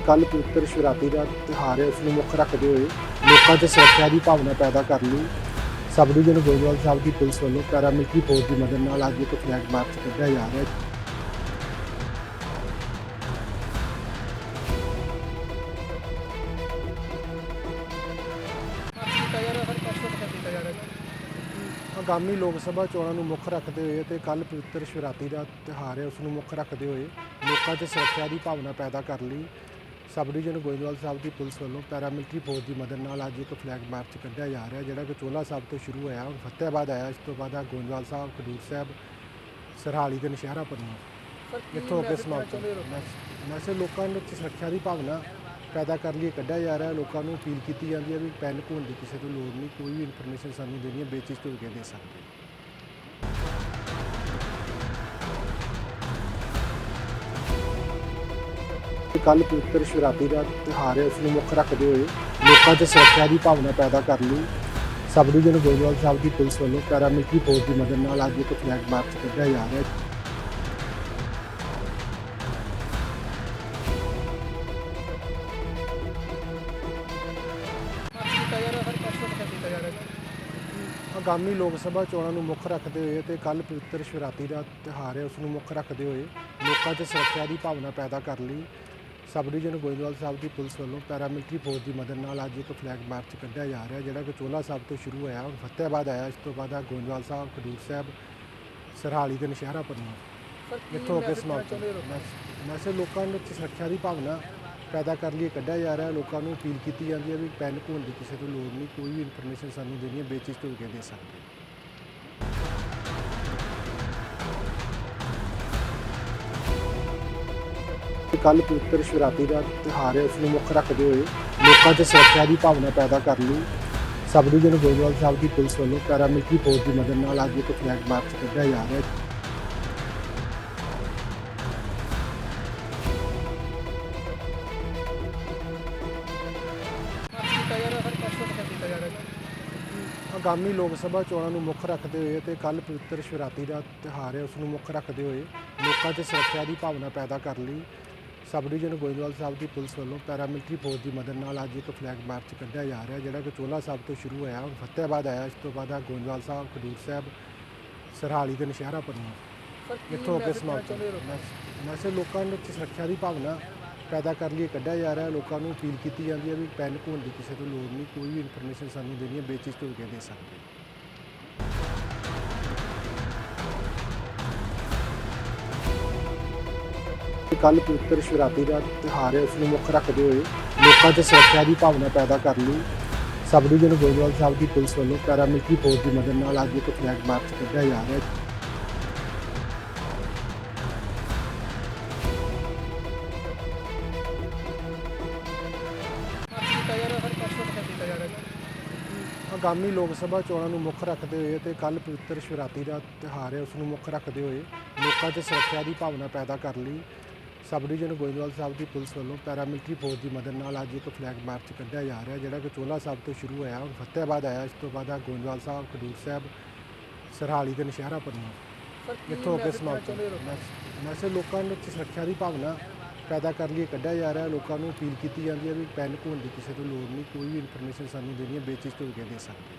ਕੱਲ ਪਵਿੱਤਰ ਸ਼ਿਵਰਾਤਰੀ ਦਾ ਤਿਉਹਾਰ ਹੈ ਉਸ ਨੂੰ ਮੁੱਖ ਰੱਖਦੇ ਹੋਏ ਲੋਕਾਂ 'ਚ ਸੁਰੱਖਿਆ ਦੀ ਭਾਵਨਾ ਪੈਦਾ ਕਰਨ ਲਈ। ਸਬ ਡਿਵੀਜ਼ਨ ਗੋਇੰਦਵਾਲ ਸਾਹਿਬ ਦੀ ਪੁਲਿਸ ਵੱਲੋਂ ਪੈਰਾਮਿਲਟਰੀ ਫੋਰਸ ਦੀ ਮਦਦ ਨਾਲ ਅੱਜ ਇੱਕ ਫਲੈਗ ਮਾਰਚ ਕੱਢਿਆ ਜਾ ਰਿਹਾ ਹੈ। ਆਗਾਮੀ ਲੋਕ ਸਭਾ ਚੋਣਾਂ ਨੂੰ ਮੁੱਖ ਰੱਖਦੇ ਹੋਏ ਤੇ ਕੱਲ ਪਵਿੱਤਰ ਸ਼ਿਵਰਾਤਰੀ ਦਾ ਤਿਉਹਾਰ ਹੈ ਉਸ ਨੂੰ ਮੁੱਖ ਰੱਖਦੇ ਹੋਏ ਲੋਕਾਂ 'ਚ ਸੁਰੱਖਿਆ ਦੀ ਭਾਵਨਾ ਪੈਦਾ ਕਰਨ ਲਈ। ਸਬ ਡਿਵੀਜ਼ਨ ਗੋਇੰਦਵਾਲ ਸਾਹਿਬ ਦੀ ਪੁਲਿਸ ਵੱਲੋਂ ਪੈਰਾਮਿਲਟਰੀ ਫੋਰਸ ਦੀ ਮਦਦ ਨਾਲ ਅੱਜ ਇੱਕ ਫਲੈਗ ਮਾਰਚ ਕੱਢਿਆ ਜਾ ਰਿਹਾ ਜਿਹੜਾ ਕਿ ਚੋਲਾ ਸਾਹਿਬ ਤੋਂ ਸ਼ੁਰੂ ਹੋਇਆ ਹੁਣ ਫਤਿਆਬਾਦ ਆਇਆ। ਇਸ ਤੋਂ ਬਾਅਦ ਆ ਗੋਇੰਦਵਾਲ ਸਾਹਿਬ ਖਡੂਰ ਸਾਹਿਬ ਸਰਹਾਲੀ ਤੇ ਨਸ਼ਹਿਰਾ ਪੰਨੂ ਇੱਥੋਂ ਅੱਗੇ ਸਮਾਪਤ ਵੈਸੇ ਲੋਕਾਂ ਵਿੱਚ ਸੁਰੱਖਿਆ ਦੀ ਭਾਵਨਾ ਪੈਦਾ ਕਰਨ ਲਈ ਕੱਢਿਆ ਜਾ ਰਿਹਾ। ਲੋਕਾਂ ਨੂੰ ਅਪੀਲ ਕੀਤੀ ਜਾਂਦੀ ਹੈ ਵੀ ਪੈਨਿਕ ਹੋਣ ਦੀ ਕਿਸੇ ਤੋਂ ਲੋੜ ਨਹੀਂ ਕੋਈ ਵੀ ਇਨਫੋਰਮੇਸ਼ਨ ਸਾਨੂੰ ਦੇਣੀ ਹੈ ਬੇਚਿਜਕ ਹੋ ਕੇ ਦੇ ਸਕਦੇ। ਕੱਲ ਪਵਿੱਤਰ ਸ਼ਿਵਰਾਤਰੀ ਦਾ ਤਿਉਹਾਰ ਹੈ ਉਸ ਨੂੰ ਮੁੱਖ ਰੱਖਦੇ ਹੋਏ ਲੋਕਾਂ 'ਚ ਸੁਰੱਖਿਆ ਦੀ ਭਾਵਨਾ ਪੈਦਾ ਕਰਨ ਲਈ। ਸਬ ਡਿਵੀਜ਼ਨ ਗੋਇੰਦਵਾਲ ਸਾਹਿਬ ਦੀ ਪੁਲਿਸ ਵੱਲੋਂ ਪੈਰਾਮਿਲਟਰੀ ਫੋਰਸ ਦੀ ਮਦਦ ਨਾਲ ਅੱਜ ਇੱਕ ਫਲੈਗ ਮਾਰਚ ਕੱਢਿਆ ਜਾ ਰਿਹਾ ਹੈ। ਆਗਾਮੀ ਲੋਕ ਸਭਾ ਚੋਣਾਂ ਨੂੰ ਮੁੱਖ ਰੱਖਦੇ ਹੋਏ ਤੇ ਕੱਲ ਪਵਿੱਤਰ ਸ਼ਿਵਰਾਤਰੀ ਦਾ ਤਿਉਹਾਰ ਹੈ ਉਸ ਨੂੰ ਮੁੱਖ ਰੱਖਦੇ ਹੋਏ ਲੋਕਾਂ 'ਚ ਸੁਰੱਖਿਆ ਦੀ ਭਾਵਨਾ ਪੈਦਾ ਕਰਨ ਲਈ। ਸਬ ਡਿਵੀਜ਼ਨ ਗੋਇੰਦਵਾਲ ਸਾਹਿਬ ਦੀ ਪੁਲਿਸ ਵੱਲੋਂ ਪੈਰਾਮਿਲਟਰੀ ਫੋਰਸ ਦੀ ਮਦਦ ਨਾਲ ਅੱਜ ਇੱਕ ਫਲੈਗ ਮਾਰਚ ਕੱਢਿਆ ਜਾ ਰਿਹਾ ਜਿਹੜਾ ਕਿ ਚੋਲਾ ਸਾਹਿਬ ਤੋਂ ਸ਼ੁਰੂ ਹੋਇਆ। ਹੁਣ ਫਤਿਆਬਾਦ ਆਇਆ ਇਸ ਤੋਂ ਬਾਅਦ ਆ ਗੋਇੰਦਵਾਲ ਸਾਹਿਬ ਖਡੂਰ ਸਾਹਿਬ ਸਰਹਾਲੀ ਤੇ ਨਸ਼ਹਿਰਾ ਪੰਨੂ ਇੱਥੋਂ ਅੱਗੇ ਸਮਾਪਤ ਵੈਸੇ ਲੋਕਾਂ ਵਿੱਚ ਸੁਰੱਖਿਆ ਦੀ ਭਾਵਨਾ ਪੈਦਾ ਕਰਨ ਲਈ ਕੱਢਿਆ ਜਾ ਰਿਹਾ। ਲੋਕਾਂ ਨੂੰ ਅਪੀਲ ਕੀਤੀ ਜਾਂਦੀ ਹੈ ਵੀ ਪੈਨਿਕ ਹੋਣ ਦੀ ਕਿਸੇ ਤੋਂ ਲੋੜ ਨਹੀਂ ਕੋਈ ਵੀ ਇਨਫੋਰਮੇਸ਼ਨ ਸਾਨੂੰ ਦੇਣੀ ਹੈ ਬੇਚਿਜਕ ਹੋ ਕੇ ਦੇ ਸਕਦੇ ਕੱਲ ਪਵਿੱਤਰ ਸ਼ਿਵਰਾਤਰੀ ਦਾ ਤਿਉਹਾਰ ਹੈ ਉਸ ਨੂੰ ਮੁੱਖ ਰੱਖਦੇ ਹੋਏ ਲੋਕਾਂ 'ਚ ਸੁਰੱਖਿਆ ਦੀ ਭਾਵਨਾ ਪੈਦਾ ਕਰਨ ਲਈ। ਸਬ ਡਿਵੀਜ਼ਨ ਗੋਇੰਦਵਾਲ ਸਾਹਿਬ ਦੀ ਪੁਲਿਸ ਵੱਲੋਂ ਪੈਰਾਮਿਲਟਰੀ ਫੋਰਸ ਦੀ ਮਦਦ ਨਾਲ ਅੱਜ ਇੱਕ ਫਲੈਗ ਮਾਰਚ ਕੱਢਿਆ ਜਾ ਰਿਹਾ ਹੈ। ਆਗਾਮੀ ਲੋਕ ਸਭਾ ਚੋਣਾਂ ਨੂੰ ਮੁੱਖ ਰੱਖਦੇ ਹੋਏ ਤੇ ਕੱਲ ਪਵਿੱਤਰ ਸ਼ਿਵਰਾਤਰੀ ਦਾ ਤਿਉਹਾਰ ਹੈ ਉਸ ਨੂੰ ਮੁੱਖ ਰੱਖਦੇ ਹੋਏ ਲੋਕਾਂ 'ਚ ਸੁਰੱਖਿਆ ਦੀ ਭਾਵਨਾ ਪੈਦਾ ਕਰਨ ਲਈ। ਸਬ ਡਿਵੀਜ਼ਨ ਗੋਇੰਦਵਾਲ ਸਾਹਿਬ ਦੀ ਪੁਲਿਸ ਵੱਲੋਂ ਪੈਰਾਮਿਲਟਰੀ ਫੋਰਸ ਦੀ ਮਦਦ ਨਾਲ ਅੱਜ ਇੱਕ ਫਲੈਗ ਮਾਰਚ ਕੱਢਿਆ ਜਾ ਰਿਹਾ ਜਿਹੜਾ ਕਿ ਚੋਲਾ ਸਾਹਿਬ ਤੋਂ ਸ਼ੁਰੂ ਹੋਇਆ। ਹੁਣ ਫਤਿਆਬਾਦ ਆਇਆ ਇਸ ਤੋਂ ਬਾਅਦ ਆ ਗੋਇੰਦਵਾਲ ਸਾਹਿਬ ਖਡੂਰ ਸਾਹਿਬ ਸਰਹਾਲੀ ਤੇ ਨਸ਼ਹਿਰਾ ਪੰਨੂ ਇੱਥੋਂ ਅੱਗੇ ਸਮਾਪਤ ਵੈਸੇ ਲੋਕਾਂ ਵਿੱਚ ਸੁਰੱਖਿਆ ਦੀ ਭਾਵਨਾ ਪੈਦਾ ਕਰਨ ਲਈ ਕੱਢਿਆ ਜਾ ਰਿਹਾ। ਲੋਕਾਂ ਨੂੰ ਅਪੀਲ ਕੀਤੀ ਜਾਂਦੀ ਹੈ ਵੀ ਪੈਨਿਕ ਹੋਣ ਦੀ ਕਿਸੇ ਤੋਂ ਲੋੜ ਨਹੀਂ ਕੋਈ ਵੀ ਇਨਫੋਰਮੇਸ਼ਨ ਸਾਨੂੰ ਦੇਣੀ ਹੈ ਬੇਚਿਜਕ ਹੋ ਕੇ ਦੇ ਸਕਦੇ ਕੱਲ ਪਵਿੱਤਰ ਸ਼ਿਵਰਾਤਰੀ ਦਾ ਤਿਉਹਾਰ ਹੈ ਉਸ ਨੂੰ ਮੁੱਖ ਰੱਖਦੇ ਹੋਏ ਲੋਕਾਂ 'ਚ ਸੁਰੱਖਿਆ ਦੀ ਭਾਵਨਾ ਪੈਦਾ ਕਰਨ ਲਈ। ਸਬ ਡਿਵੀਜ਼ਨ ਗੋਇੰਦਵਾਲ ਸਾਹਿਬ ਦੀ ਪੁਲਿਸ ਵੱਲੋਂ ਪੈਰਾਮਿਲਟਰੀ ਫੋਰਸ ਦੀ ਮਦਦ ਨਾਲ ਅੱਜ ਇੱਕ ਫਲੈਗ ਮਾਰਚ ਕੱਢਿਆ ਜਾ ਰਿਹਾ ਹੈ। ਆਗਾਮੀ ਲੋਕ ਸਭਾ ਚੋਣਾਂ ਨੂੰ ਮੁੱਖ ਰੱਖਦੇ ਹੋਏ ਤੇ ਕੱਲ ਪਵਿੱਤਰ ਸ਼ਿਵਰਾਤਰੀ ਦਾ ਤਿਉਹਾਰ ਹੈ ਉਸ ਨੂੰ ਮੁੱਖ ਰੱਖਦੇ ਹੋਏ ਲੋਕਾਂ 'ਚ ਸੁਰੱਖਿਆ ਦੀ ਭਾਵਨਾ ਪੈਦਾ ਕਰਨ ਲਈ। ਸਬ ਡਿਵੀਜ਼ਨ ਗੋਇੰਦਵਾਲ ਸਾਹਿਬ ਦੀ ਪੁਲਿਸ ਵੱਲੋਂ ਪੈਰਾਮਿਲਟਰੀ ਫੋਰਸ ਦੀ ਮਦਦ ਨਾਲ ਅੱਜ ਇੱਕ ਫਲੈਗ ਮਾਰਚ ਕੱਢਿਆ ਜਾ ਰਿਹਾ ਜਿਹੜਾ ਕਿ ਚੋਲਾ ਸਾਹਿਬ ਤੋਂ ਸ਼ੁਰੂ ਹੋਇਆ ਹੁਣ ਫਤਿਆਬਾਦ ਆਇਆ। ਇਸ ਤੋਂ ਬਾਅਦ ਆ ਗੋਇੰਦਵਾਲ ਸਾਹਿਬ ਖਡੂਰ ਸਾਹਿਬ ਸਰਹਾਲੀ ਤੇ ਨਸ਼ਹਿਰਾ ਪੰਨੂ ਇੱਥੋਂ ਅੱਗੇ ਸਮਾਪਤ। ਵੈਸੇ ਲੋਕਾਂ ਵਿੱਚ ਸੁਰੱਖਿਆ ਦੀ ਭਾਵਨਾ ਪੈਦਾ ਕਰਨ ਲਈ ਕੱਢਿਆ ਜਾ ਰਿਹਾ। ਲੋਕਾਂ ਨੂੰ ਅਪੀਲ ਕੀਤੀ ਜਾਂਦੀ ਹੈ ਵੀ ਪੈਨਿਕ ਹੋਣ ਦੀ ਕਿਸੇ ਤੋਂ ਲੋੜ ਨਹੀਂ। ਕੋਈ ਵੀ ਇਨਫੋਰਮੇਸ਼ਨ ਸਾਨੂੰ ਦੇਣੀ ਹੈ ਬੇਚਿਜਕ ਹੋ ਕੇ ਦੇ ਸਕਦੇ।